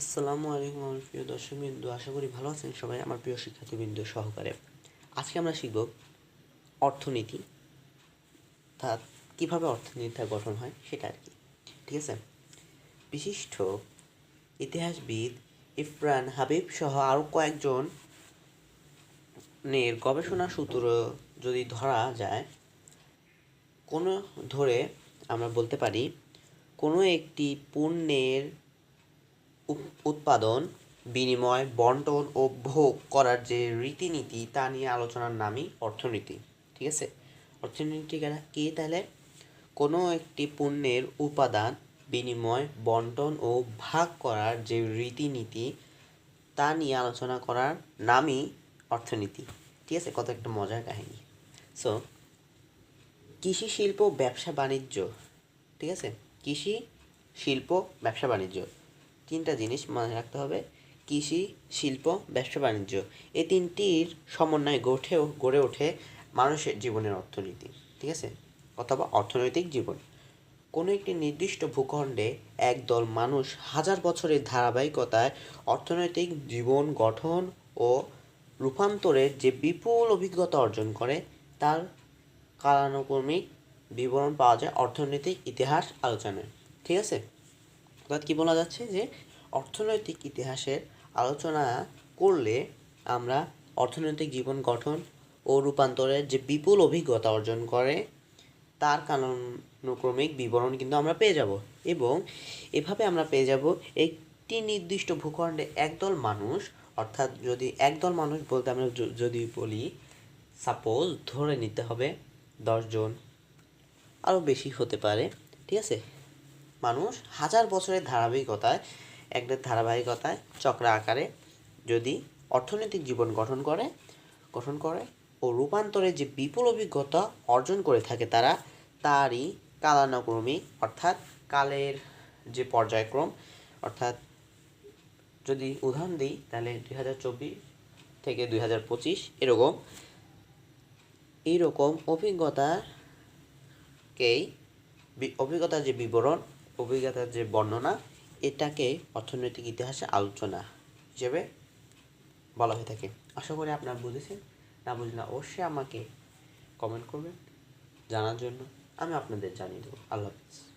আসসালামু আলাইকুম, আমার প্রিয় দর্শক বিন্দু আশা করি ভালো আছেন সবাই, আমার প্রিয় শিক্ষার্থীবৃন্দ সহকারে। আজকে আমরা শিখব অর্থনীতি, তা কীভাবে অর্থনীতিটা গঠন হয় সেটা আর কি, ঠিক আছে? বিশিষ্ট ইতিহাসবিদ ইফরান হাবিব সহ আরও কয়েকজন নের গবেষণা সূত্র যদি ধরা যায়, কোনো ধরে আমরা বলতে পারি, কোনো একটি পণ্যের উৎপাদন, বিনিময়, বন্টন ও ভোগ করার যে রীতিনীতি তা নিয়ে আলোচনার নামই অর্থনীতি, ঠিক আছে? অর্থনীতি কি তাহলে? কোনো একটি পণ্যের উপাদান, বিনিময়, বন্টন ও ভাগ করার যে রীতিনীতি তা নিয়ে আলোচনা করার নামই অর্থনীতি, ঠিক আছে? কত একটা মজার কাহিনী। সো কৃষি শিল্প ব্যবসা বাণিজ্য, ঠিক আছে? কৃষি শিল্প ব্যবসা বাণিজ্য। তিনটা জিনিস মনে রাখতে হবে, কৃষি, শিল্প, ব্যবসা, বাণিজ্য। এই তিনটির সমন্বয়ে গড়ে গড়ে ওঠে মানুষের জীবনের অর্থনীতি, ঠিক আছে? অথবা অর্থনৈতিক জীবন। কোনো একটি নির্দিষ্ট ভূখণ্ডে একদল মানুষ হাজার বছরের ধারাবাহিকতায় অর্থনৈতিক জীবন গঠন ও রূপান্তরের যে বিপুল অভিজ্ঞতা অর্জন করে, তার কালানুক্রমিক বিবরণ পাওয়া যায় অর্থনৈতিক ইতিহাস আলোচনায়, ঠিক আছে? অর্থাৎ কী বলা যাচ্ছে যে অর্থনৈতিক ইতিহাসের আলোচনা করলে আমরা অর্থনৈতিক জীবন গঠন ও রূপান্তরের যে বিপুল অভিজ্ঞতা অর্জন করে, তার কালানুক্রমিক বিবরণ কিন্তু আমরা পেয়ে যাব এবং এভাবে আমরা পেয়ে যাব একটি নির্দিষ্ট ভূখণ্ডে একদল মানুষ, অর্থাৎ যদি একদল মানুষ বলতে আমরা যদি বলি সাপোজ ধরে নিতে হবে দশজন আরও বেশি হতে পারে, ঠিক আছে? মানুষ হাজার বছরের ধারাবাহিকতায় একটা ধারাবাহিকতায় চক্র আকারে যদি অর্থনৈতিক জীবন গঠন করে গঠন করে ও রূপান্তরে যে বিপুল অভিজ্ঞতা অর্জন করে থাকে তারা, তারই কালানুক্রমিক অর্থাৎ কালের যে পর্যায়ক্রম, অর্থাৎ যদি উদাহরণ দিই, তাহলে দুই হাজার চব্বিশ থেকে দুই হাজার পঁচিশ এরকম, এইরকম অভিজ্ঞতাকেই অভিজ্ঞতার যে বিবরণ অভিজ্ঞতার যে বর্ণনা, এটাকে অর্থনৈতিক ইতিহাসে আলোচনা হিসেবে বলা হয়ে থাকে। আশা করি আপনারা বুঝেছেন। না বুঝলে অবশ্যই আমাকে কমেন্ট করবেন। জানার জন্য আমি আপনাদের জানিয়ে দেবো। আল্লাহ হাফিজ।